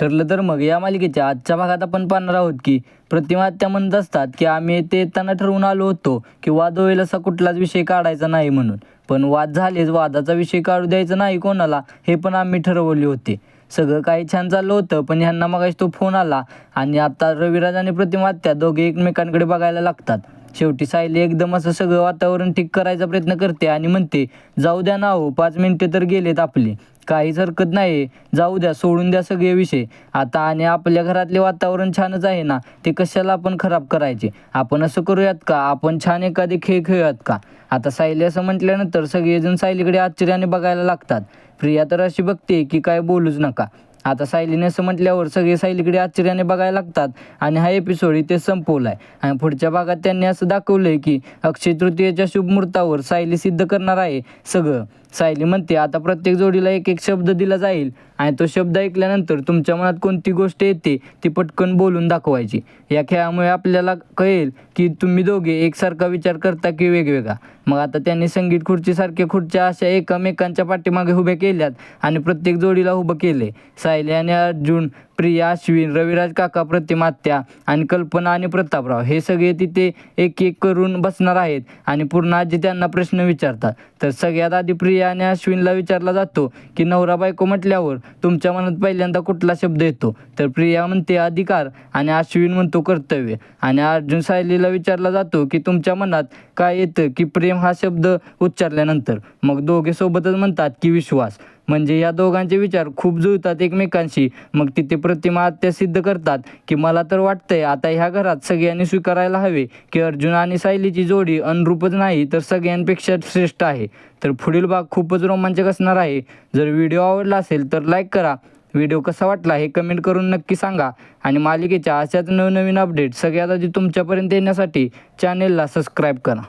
ठरलं तर मग. या मालिकेच्या आजच्या भागात आपण पाहणार आहोत की प्रतिमा त्या म्हणत असतात की आम्ही ते येताना ठरवून आलो होतो की वाद होईल असा कुठलाच विषय काढायचा नाही म्हणून. पण वाद झालेच वादाचा विषय काढू द्यायचा नाही कोणाला हे पण आम्ही ठरवले होते. सगळं काही छान चाललं होतं पण ह्यांना मगाशी तो फोन आला आणि आता रविराज आणि प्रतिमात्या दोघे एकमेकांकडे बघायला लागतात. शेवटी सायली एकदम असं सगळं वातावरण ठीक करायचा प्रयत्न करते आणि म्हणते जाऊ द्या ना हो पाच मिनटे तर गेलेत आपले. काहीच हरकत नाही. जाऊ द्या सोडून द्या सगळे विषय. आता आणि आपल्या घरातले वातावरण छानच आहे ना ते कशाला आपण खराब करायचे? आपण असं करूयात का? आपण छान एखादे खेळ खेळूयात का? आता सायली असं म्हटल्यानंतर सगळेजण सायलीकडे आश्चर्याने बघायला लागतात. प्रिया तर अशी बघते की काय बोलूच नका. आता सायलीने असं म्हटल्यावर सगळे सायलीकडे आश्चर्याने बघायला लागतात. आणि हा एपिसोड इथे संपवला आहे आणि पुढच्या भागात त्यांनी असं दाखवलं आहे की अक्षय तृतीयेच्या शुभमुहूर्तावर सायली सिद्ध करणार आहे सगळं. सायली म्हणते आता प्रत्येक जोडीला एक एक शब्द दिला जाईल आणि तो शब्द ऐकल्यानंतर तुमच्या मनात कोणती गोष्ट येते ती पटकन बोलून दाखवायची. या खेळामुळे आपल्याला कळेल की तुम्ही दोघे एकसारखा विचार करता की वेगवेगळा. मग आता त्यांनी संगीत खुर्चीसारख्या खुर्च्या अशा एकमेकांच्या पाठीमागे उभ्या केल्यात आणि प्रत्येक जोडीला उभं केले. सायली आणि अर्जुन प्रिया अश्विन रविराज काका प्रतिमात्या आणि कल्पना आणि प्रतापराव हे सगळे तिथे एक एक करून बसणार आहेत आणि पूर्ण आजी त्यांना प्रश्न विचारतात. तर सगळ्यात आधी प्रिया आणि अश्विनला विचारला जातो की नवरा बायको म्हटल्यावर तुमच्या मनात पहिल्यांदा कुठला शब्द येतो? तर प्रिया म्हणते अधिकार. आणि अश्विन म्हणतो कर्तव्य. आणि अर्जुन सायलीला विचारला जातो की तुमच्या मनात काय येतं की प्रेम हा शब्द उच्चारल्यानंतर? मग दोघे सोबतच म्हणतात की विश्वास. म्हणजे या दोघांचे विचार खूप जुळतात एकमेकांशी. मग तिथे प्रतिमा आत्या सिद्ध करतात की मला तर वाटतंय आता ह्या घरात सगळ्यांनी स्वीकारायला हवे की अर्जुन आणि सायलीची जोडी अनुरूपच नाही तर सगळ्यांपेक्षा श्रेष्ठ आहे. तर पुढील भाग खूपच रोमांचक असणार आहे. जर व्हिडिओ आवडला असेल तर लाईक करा. व्हिडिओ कसा वाटला हे कमेंट करून नक्की सांगा. आणि मालिकेच्या अशाच नवनवीन अपडेट सगळ्यात आधी तुमच्यापर्यंत येण्यासाठी चॅनेलला सबस्क्राईब करा.